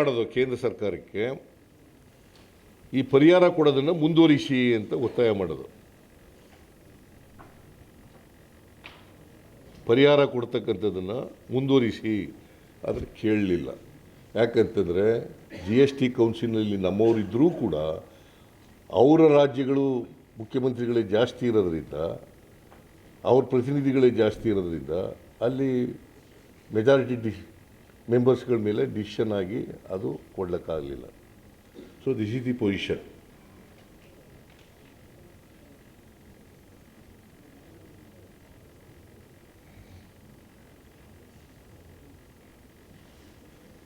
ಮಾಡೋದು ಕೇಂದ್ರ ಸರ್ಕಾರಕ್ಕೆ, ಈ ಪರಿಹಾರ ಕೊಡೋದನ್ನು ಮುಂದುವರಿಸಿ ಅಂತ ಒತ್ತಾಯ ಮಾಡೋದು. ಪರಿಹಾರ ಕೊಡ್ತಕ್ಕಂಥದ್ದನ್ನು ಮುಂದುವರಿಸಿ ಆದರೆ ಕೇಳಲಿಲ್ಲ. ಯಾಕಂತಂದರೆ ಜಿ ಎಸ್ ಟಿ ಕೌನ್ಸಿಲ್ನಲ್ಲಿ ನಮ್ಮವರಿದ್ದರೂ ಕೂಡ ಅವರ ರಾಜ್ಯಗಳು ಮುಖ್ಯಮಂತ್ರಿಗಳೇ ಜಾಸ್ತಿ ಇರೋದ್ರಿಂದ, ಅವ್ರ ಪ್ರತಿನಿಧಿಗಳೇ ಜಾಸ್ತಿ ಇರೋದ್ರಿಂದ ಅಲ್ಲಿ ಮೆಜಾರಿಟಿ ಮೆಂಬರ್ಸ್ಗಳ ಮೇಲೆ ಡಿಸಿಷನ್ ಆಗಿ ಅದು ಕೊಡ್ಲಿಕ್ಕಾಗಲಿಲ್ಲ. So this is the position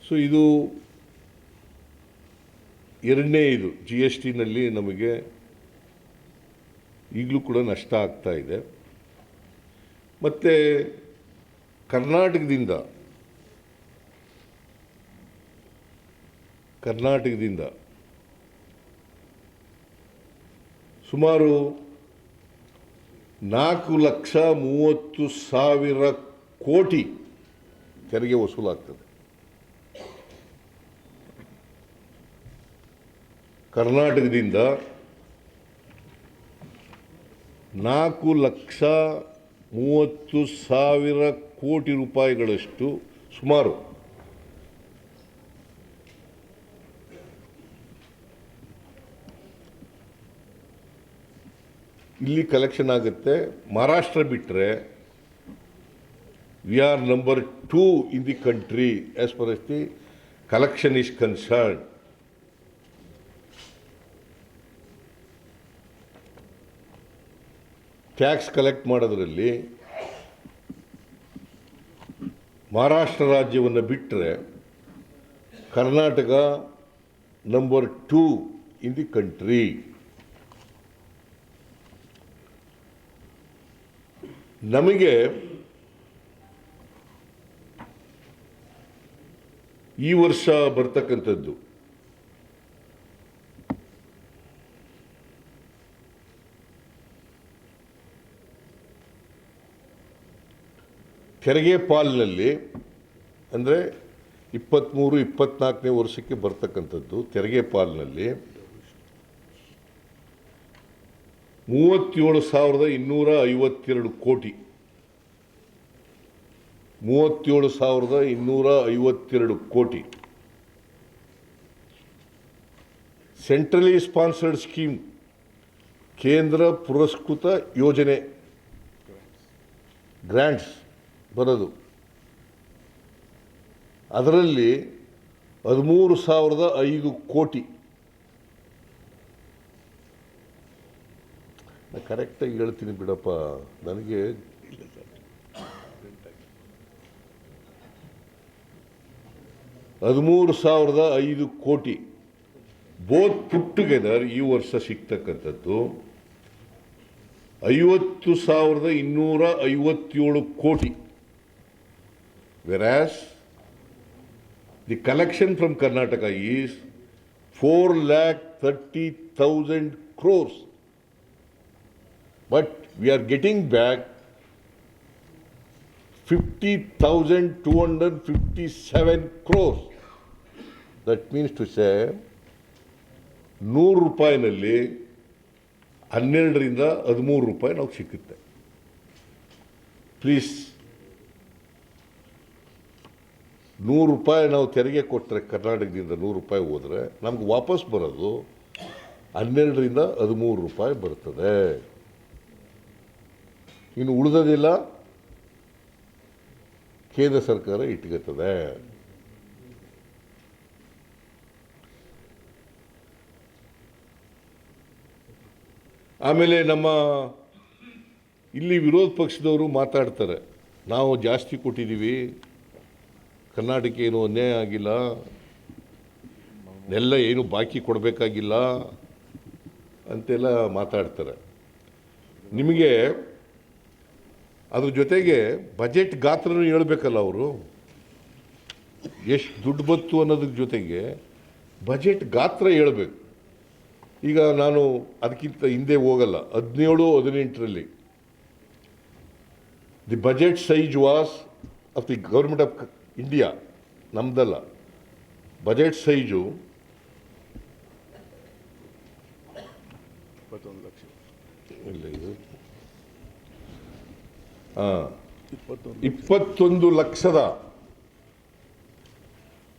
so ಇದು ಎರಡನೇ ಇದು. ಜಿ ಎಸ್ ಟಿನಲ್ಲಿ ನಮಗೆ ಈಗಲೂ ಕೂಡ ನಷ್ಟ ಆಗ್ತಾ ಇದೆ. ಮತ್ತು ಕರ್ನಾಟಕದಿಂದ ಕರ್ನಾಟಕದಿಂದ ಸುಮಾರು ನಾಲ್ಕು ಲಕ್ಷ ಮೂವತ್ತು ಸಾವಿರ ಕೋಟಿ ತೆರಿಗೆ ವಸೂಲಾಗ್ತದೆ. ಕರ್ನಾಟಕದಿಂದ ನಾಲ್ಕು ಲಕ್ಷ ಮೂವತ್ತು ಸಾವಿರ ಕೋಟಿ ರೂಪಾಯಿಗಳಷ್ಟು ಸುಮಾರು ಇಲ್ಲಿ ಕಲೆಕ್ಷನ್ ಆಗುತ್ತೆ. ಮಹಾರಾಷ್ಟ್ರ ಬಿಟ್ಟರೆ we are number two in the country as per as the collection is concern tax collect ಮಾಡೋದ್ರಲ್ಲಿ ಮಹಾರಾಷ್ಟ್ರ ರಾಜ್ಯವನ್ನು ಬಿಟ್ಟರೆ Karnataka number two in the country ನಮಗೆ ಈ ವರ್ಷ ಬರ್ತಕ್ಕಂಥದ್ದು. ತೆರಿಗೆ ಪಾಲ್ನಲ್ಲಿ ಅಂದರೆ ಇಪ್ಪತ್ತ್ಮೂರು ಇಪ್ಪತ್ತ್ನಾಲ್ಕನೇ ವರ್ಷಕ್ಕೆ ಬರ್ತಕ್ಕಂಥದ್ದು ತೆರಿಗೆ ಪಾಲಿನಲ್ಲಿ. ಮೂವತ್ತೇಳು ಸಾವಿರದ ಇನ್ನೂರ ಐವತ್ತೆರಡು ಕೋಟಿ. ಮೂವತ್ತೇಳು ಸಾವಿರದ ಇನ್ನೂರ ಐವತ್ತೆರಡು ಕೋಟಿ. ಸೆಂಟ್ರಲಿ ಸ್ಪಾನ್ಸರ್ಡ್ ಸ್ಕೀಮ್, ಕೇಂದ್ರ ಪುರಸ್ಕೃತ ಯೋಜನೆ. ಗ್ರ್ಯಾಂಟ್ಸ್ ಬರೋದು. ಅದರಲ್ಲಿ ಹದಿಮೂರು ಸಾವಿರದ ಐದು ಕೋಟಿ. ನಾ ಕರೆಕ್ಟಾಗಿ ಹೇಳ್ತೀನಿ ಬಿಡಪ್ಪ. ನನಗೆ ಹದಿಮೂರು ಸಾವಿರದ ಐದು ಕೋಟಿ. ಬೋತ್ ಪುಟ್ ಟುಗೆದರ್ ಈ ವರ್ಷ ಸಿಗ್ತಕ್ಕಂಥದ್ದು ಐವತ್ತು ಸಾವಿರದ ಇನ್ನೂರ ಐವತ್ತೇಳು ಕೋಟಿ. Whereas the collection from Karnataka is four lakh thirty thousand crores fifty thousand two hundred fifty seven crores that means to say ನೂರು ರೂಪಾಯಿನಲ್ಲಿ ಹನ್ನೆರಡರಿಂದ ಹದಿಮೂರು ರೂಪಾಯಿ ನಾವು ಸಿಕ್ಕುತ್ತೆ. ಪ್ಲೀಸ್ ನೂರು ರೂಪಾಯಿ ನಾವು ತೆರಿಗೆ ಕೊಟ್ಟರೆ ಕರ್ನಾಟಕದಿಂದ ನೂರು ರೂಪಾಯಿ ಹೋದರೆ ನಮ್ಗೆ ವಾಪಸ್ ಬರೋದು ಹನ್ನೆರಡರಿಂದ ಹದಿಮೂರು ರೂಪಾಯಿ ಬರ್ತದೆ. ಇನ್ನು ಉಳಿದದಿಲ್ಲ. ಕೇಂದ್ರ ಸರ್ಕಾರ ಇಟ್ಕೊತದೆ. ಆಮೇಲೆ ನಮ್ಮ ಇಲ್ಲಿ ವಿರೋಧ ಪಕ್ಷದವರು ಮಾತಾಡ್ತಾರೆ. ನಾವು ಜಾಸ್ತಿ ಕೊಟ್ಟಿದ್ದೀವಿ. ಕರ್ನಾಟಕ ಏನು ಅನ್ಯಾಯ ಆಗಿಲ್ಲ. ಎಲ್ಲ ಏನು ಬಾಕಿ ಕೊಡಬೇಕಾಗಿಲ್ಲ ಅಂತೆಲ್ಲ ಮಾತಾಡ್ತಾರೆ. ನಿಮಗೆ ಅದ್ರ ಜೊತೆಗೆ ಬಜೆಟ್ ಗಾತ್ರನೂ ಹೇಳ್ಬೇಕಲ್ಲ ಅವರು. ಎಷ್ಟು ದುಡ್ಡು ಬಂತು ಅನ್ನೋದ್ರ ಜೊತೆಗೆ ಬಜೆಟ್ ಗಾತ್ರ ಹೇಳ್ಬೇಕು. ಈಗ ನಾನು ಅದಕ್ಕಿಂತ ಹಿಂದೆ ಹೋಗಲ್ಲ. ಹದಿನೇಳು ಹದಿನೆಂಟರಲ್ಲಿ. The budget size was of the government of India. ನಮ್ದಲ್ಲ. Budget size ಇಪ್ಪತ್ತೊಂದು ಲಕ್ಷ. ಇಲ್ಲ ಇದು ಇಪ್ಪತ್ತೊಂದು. ಲಕ್ಷದ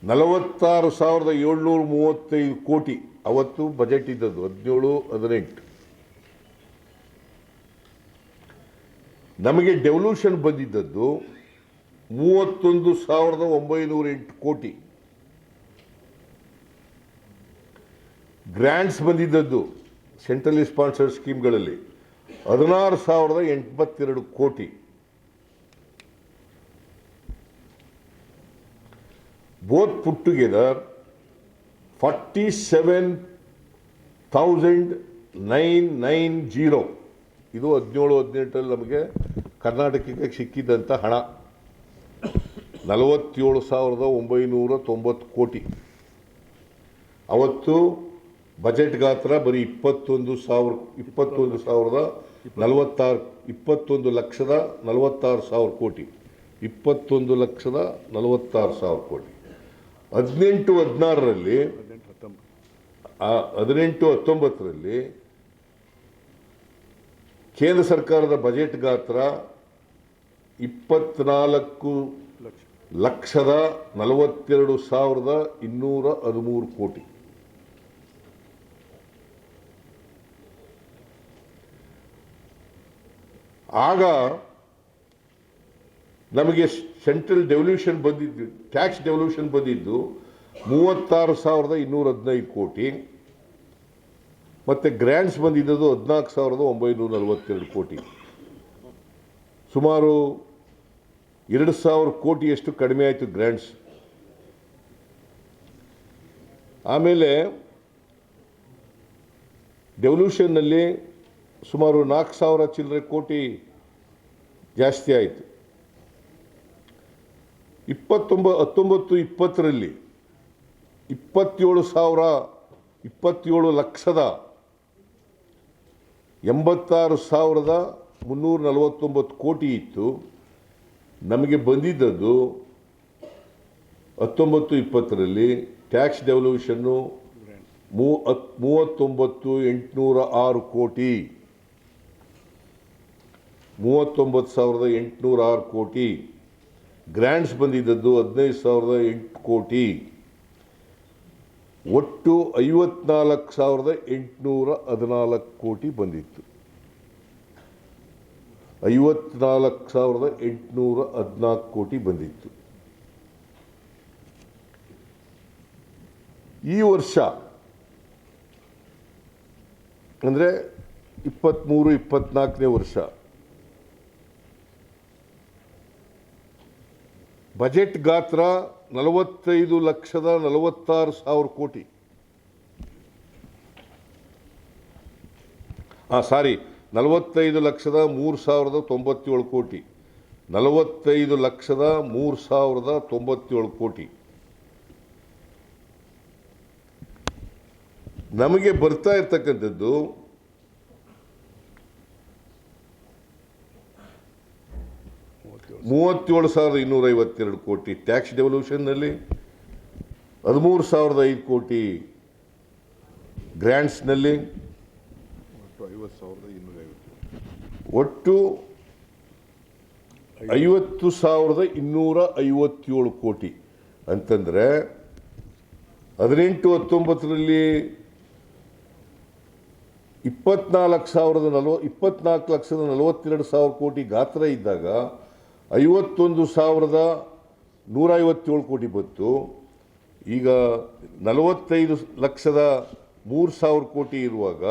ನಲವತ್ತಾರು ಸಾವಿರದ ಏಳ್ನೂರ ಮೂವತ್ತೈದು ಕೋಟಿ. ಅವತ್ತು ಬಜೆಟ್ ಇದ್ದದ್ದು ಹದಿನೇಳು ಹದಿನೆಂಟು. ನಮಗೆ ಡೆವಲ್ಯೂಷನ್ ಬಂದಿದ್ದದ್ದು ಮೂವತ್ತೊಂದು ಸಾವಿರದ ಒಂಬೈನೂರ ಎಂಟು ಕೋಟಿ. ಗ್ರ್ಯಾಂಟ್ಸ್ ಬಂದಿದ್ದದ್ದು ಸೆಂಟ್ರಲಿ ಸ್ಪಾನ್ಸರ್ಡ್ ಸ್ಕೀಮ್ಗಳಲ್ಲಿ ಹದಿನಾರು ಸಾವಿರದ ಎಂಬತ್ತೆರಡು ಕೋಟಿ. Both put together 47,990 ಇದು ಹದಿನೇಳು ಹದಿನೆಂಟರಲ್ಲಿ ನಮಗೆ ಕರ್ನಾಟಕಕ್ಕೆ ಸಿಕ್ಕಿದ್ದಂಥ ಹಣ. ನಲವತ್ತೇಳು ಸಾವಿರದ ಒಂಬೈನೂರ ತೊಂಬತ್ತು ಕೋಟಿ. ಅವತ್ತು ಬಜೆಟ್ ಗಾತ್ರ ಬರೀ ಇಪ್ಪತ್ತೊಂದು ಸಾವಿರ ಇಪ್ಪತ್ತೊಂದು ಸಾವಿರದ ನಲವತ್ತಾರು ಇಪ್ಪತ್ತೊಂದು ಲಕ್ಷದ ನಲವತ್ತಾರು ಸಾವಿರ ಕೋಟಿ. ಇಪ್ಪತ್ತೊಂದು ಲಕ್ಷದ ನಲವತ್ತಾರು ಸಾವಿರ ಕೋಟಿ. ಹದಿನೆಂಟು ಹದಿನಾರರಲ್ಲಿ ಹದಿನೆಂಟು ಹತ್ತೊಂಬತ್ತರಲ್ಲಿ ಕೇಂದ್ರ ಸರ್ಕಾರದ ಬಜೆಟ್ ಗಾತ್ರ ಇಪ್ಪತ್ನಾಲ್ಕು ಲಕ್ಷ ಲಕ್ಷದ ನಲವತ್ತೆರಡು ಸಾವಿರದ ಇನ್ನೂರ ಹದಿಮೂರು ಕೋಟಿ. ಆಗ ನಮಗೆ ಸೆಂಟ್ರಲ್ ಡೆವಲ್ಯೂಷನ್ ಬಂದಿದ್ದು, ಟ್ಯಾಕ್ಸ್ ಡೆವಲ್ಯೂಷನ್ ಬಂದಿದ್ದು ಮೂವತ್ತಾರು ಸಾವಿರದ ಇನ್ನೂರ ಹದಿನೈದು ಕೋಟಿ, ಮತ್ತು ಗ್ರ್ಯಾಂಡ್ಸ್ ಬಂದಿದ್ದದು ಹದಿನಾಲ್ಕು ಸಾವಿರದ ಒಂಬೈನೂರ ನಲವತ್ತೆರಡು ಕೋಟಿ. ಸುಮಾರು ಎರಡು ಸಾವಿರ ಕೋಟಿಯಷ್ಟು ಕಡಿಮೆ ಆಯಿತು ಗ್ರ್ಯಾಂಡ್ಸ್ ಆಮೇಲೆ ಡೆವಲ್ಯೂಷನ್ನಲ್ಲಿ ಸುಮಾರು ನಾಲ್ಕು ಸಾವಿರ ಚಿಲ್ಲರೆ ಕೋಟಿ ಜಾಸ್ತಿ ಆಯಿತು. ಇಪ್ಪತ್ತೊಂಬ, ಹತ್ತೊಂಬತ್ತು, ಇಪ್ಪತ್ತರಲ್ಲಿ ಇಪ್ಪತ್ತೇಳು ಸಾವಿರ, ಇಪ್ಪತ್ತೇಳು ಲಕ್ಷದ ಎಂಬತ್ತಾರು ಸಾವಿರದ ಮುನ್ನೂರ ನಲವತ್ತೊಂಬತ್ತು ಕೋಟಿ ಇತ್ತು. ನಮಗೆ ಬಂದಿದ್ದದ್ದು ಹತ್ತೊಂಬತ್ತು, ಇಪ್ಪತ್ತರಲ್ಲಿ ಟ್ಯಾಕ್ಸ್ ಡೆವಲ್ಯೂಷನ್ನು ಮೂ ಮೂವತ್ತೊಂಬತ್ತು, ಎಂಟುನೂರ ಆರು ಕೋಟಿ. ಮೂವತ್ತೊಂಬತ್ತು ಸಾವಿರದ ಎಂಟುನೂರ ಆರು ಕೋಟಿ. ಗ್ರ್ಯಾಂಟ್ಸ್ ಬಂದಿದ್ದದ್ದು ಹದಿನೈದು ಸಾವಿರದ ಎಂಟು ಕೋಟಿ. ಒಟ್ಟು ಐವತ್ನಾಲ್ಕು ಸಾವಿರದ ಎಂಟುನೂರ ಹದಿನಾಲ್ಕು ಕೋಟಿ ಬಂದಿತ್ತು. ಐವತ್ನಾಲ್ಕು ಸಾವಿರದ ಎಂಟುನೂರ ಹದಿನಾಲ್ಕು ಕೋಟಿ ಬಂದಿತ್ತು. ಈ ವರ್ಷ ಅಂದರೆ ಇಪ್ಪತ್ತ್ಮೂರು, ಇಪ್ಪತ್ತ್ನಾಲ್ಕನೇ ವರ್ಷ. ಬಜೆಟ್ ಗಾತ್ರ ನಲವತ್ತೈದು ಲಕ್ಷದ ನಲವತ್ತಾರು ಸಾವಿರ ಕೋಟಿ. ಹಾಂ ಸಾರಿ, ನಲವತ್ತೈದು ಲಕ್ಷದ ಮೂರು ಸಾವಿರದ ತೊಂಬತ್ತೇಳು ಕೋಟಿ. ನಲವತ್ತೈದು ಲಕ್ಷದ ಮೂರು ಸಾವಿರದ ತೊಂಬತ್ತೇಳು ಕೋಟಿ. ನಮಗೆ ಬರ್ತಾ ಇರ್ತಕ್ಕಂಥದ್ದು ಮೂವತ್ತೇಳು ಸಾವಿರದ ಇನ್ನೂರ ಐವತ್ತೆರಡು ಕೋಟಿ ಟ್ಯಾಕ್ಸ್ ಡೆವಲ್ಯೂಷನ್ನಲ್ಲಿ ಹದಿಮೂರು ಸಾವಿರದ ಐದು ಕೋಟಿ ಗ್ರ್ಯಾಂಡ್ಸ್ನಲ್ಲಿ ಒಟ್ಟು ಐವತ್ತು ಸಾವಿರದ ಇನ್ನೂರ ಐವತ್ತು ಒಟ್ಟು ಐವತ್ತು ಸಾವಿರದ ಇನ್ನೂರ ಐವತ್ತೇಳು ಕೋಟಿ. ಅಂತಂದರೆ ಹದಿನೆಂಟು ಹತ್ತೊಂಬತ್ತರಲ್ಲಿ ಇಪ್ಪತ್ನಾಲ್ಕು ಸಾವಿರದ ನಲವ ಇಪ್ಪತ್ನಾಲ್ಕು ಲಕ್ಷದ ನಲವತ್ತೆರಡು ಸಾವಿರ ಕೋಟಿ ಗಾತ್ರ ಇದ್ದಾಗ ಐವತ್ತೊಂದು ಸಾವಿರದ ನೂರ ಐವತ್ತೇಳು ಕೋಟಿ ಬಂತು. ಈಗ ನಲವತ್ತೈದು ಲಕ್ಷದ ಮೂರು ಸಾವಿರ ಕೋಟಿ ಇರುವಾಗ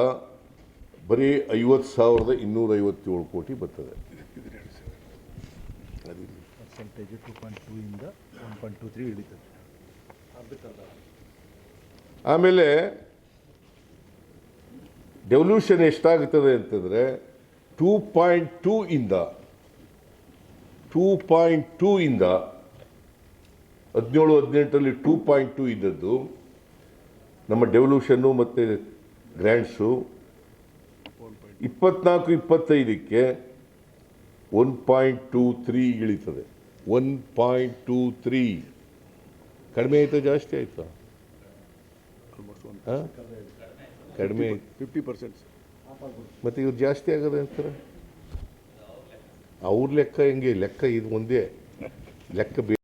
ಬರೀ ಐವತ್ತು ಸಾವಿರದ ಇನ್ನೂರ ಐವತ್ತೇಳು ಕೋಟಿ ಬರ್ತದೆ. ಆಮೇಲೆ ಡೆವಲ್ಯೂಷನ್ ಎಷ್ಟಾಗುತ್ತದೆ ಅಂತಂದರೆ ಟೂ ಪಾಯಿಂಟ್ ಟೂ ಇಂದ ಟೂ ಪಾಯಿಂಟ್ ಟೂ ಇಂದ ಹದಿನೇಳು ಹದಿನೆಂಟರಲ್ಲಿ ಟೂ ಪಾಯಿಂಟ್ ಟೂ ಇದ್ದದ್ದು ನಮ್ಮ ಡೆವಲ್ಯೂಷನ್ನು ಮತ್ತು ಗ್ರ್ಯಾಂಡ್ಸು ಇಪ್ಪತ್ನಾಲ್ಕು ಇಪ್ಪತ್ತೈದಕ್ಕೆ ಒನ್ ಪಾಯಿಂಟ್ ಟೂ ತ್ರೀ ಇಳಿತದೆ. ಒನ್ ಪಾಯಿಂಟ್ ಟೂ ತ್ರೀ ಕಡಿಮೆ ಆಯಿತು ಜಾಸ್ತಿ ಆಯಿತಾ? ಕಡಿಮೆ. ಫಿಫ್ಟಿ ಪರ್ಸೆಂಟ್ ಮತ್ತು ಇವ್ರು ಜಾಸ್ತಿ ಆಗೋದು ಅಂತಾರೆ? ಅವ್ರ ಲೆಕ್ಕ ಹೆಂಗೆ? ಲೆಕ್ಕ ಇದು ಒಂದೇ. ಲೆಕ್ಕ